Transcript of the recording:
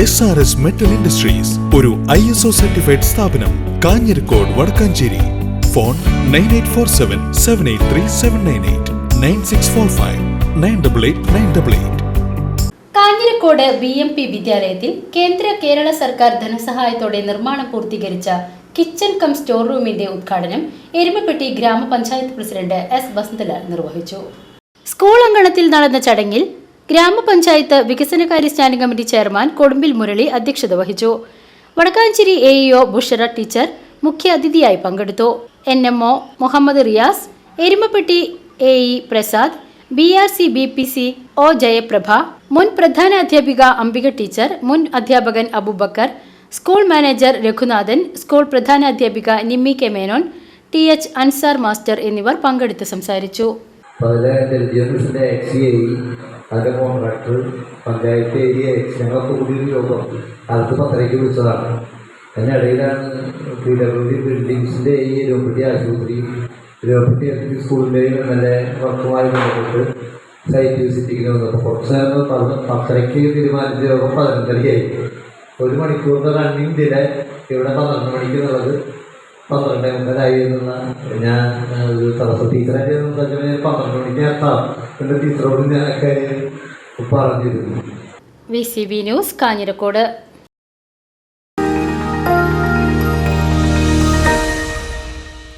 S R S metal industries ഒരു I S O certified സ്ഥാപനം Kanjirakode Vadakkanchery. Phone nine eight four seven seven eight three seven nine eight nine six four five nine double eight nine double eight Kanjirakode B M P വിദ്യാലയത്തിൽ കേന്ദ്ര കേരള സർക്കാർ ധനസഹായത്തോടെ നിർമ്മാണം പൂർത്തീകരിച്ച kitchen come store റൂമിന്റെ ഉദ്ഘാടനം എരുമപ്പെട്ടി ഗ്രാമപഞ്ചായത്ത് president S Vasanthalal നിർവഹിച്ചു. School അങ്കണത്തിൽ നടന്ന ചടങ്ങിൽ ഗ്രാമപഞ്ചായത്ത് വികസനകാര്യ standing committee chairman Kodumbil Murali അധ്യക്ഷത വഹിച്ചു. Vadakkanchery A E O Bushara teacher മുഖ്യ അതിഥിയായി പങ്കെടുത്തു. N M O Muhammad Riyas Erumapetty A E Prasad B R C B P C O Jayaprabha മുൻ പ്രധാന അധ്യാപിക അംബിക ടീച്ചർ മുൻ അധ്യാപകൻ Aboobacker school manager Raghunathan school പ്രധാന അധ്യാപിക Nimmi K Menon T H Ansar master എന്നിവർ പങ്കെടുത്ത് സംസാരിച്ചു. അതിന്റെ കോൺട്രാക്ടർ പഞ്ചായത്ത് ഏരിയ ഞങ്ങളൊക്കെ കൂടി ഒരു യോഗം കാലത്ത് പത്തരയ്ക്ക് വിളിച്ചതാണ്. അതിനിടയിലാണ് പി ഡബ്ല്യു ബിൽഡിങ്സിന്റെ ഈ ഇരുപത്തി ആശുപത്രി ഇരുപത്തി പി സ്കൂളിന്റെയും നല്ല വർക്കുമായി ബന്ധപ്പെട്ട് സൈറ്റ് വിസിറ്റിങ്ങിന് വന്നപ്പോൾ കുറച്ച് നേരം പറഞ്ഞ് പത്തരയ്ക്ക് തീരുമാനിച്ച യോഗം പതിനൊന്നരയായി ഒരു മണിക്കൂറിന്റെ റണ്ണിങ് ഡിലെ ഇവിടെ പന്ത്രണ്ട് മണിക്ക് എന്നുള്ളത് പന്ത്രണ്ട് മുതലായി എന്ന ഞാൻ ഒരു തടസ്സം ടീച്ചറായിട്ട് പന്ത്രണ്ട് മണിക്ക് എത്താം. എന്റെ ടീച്ചറോട് ഞാൻ കാര്യം പറഞ്ഞിരുന്നു. V C B news Kanjirakode.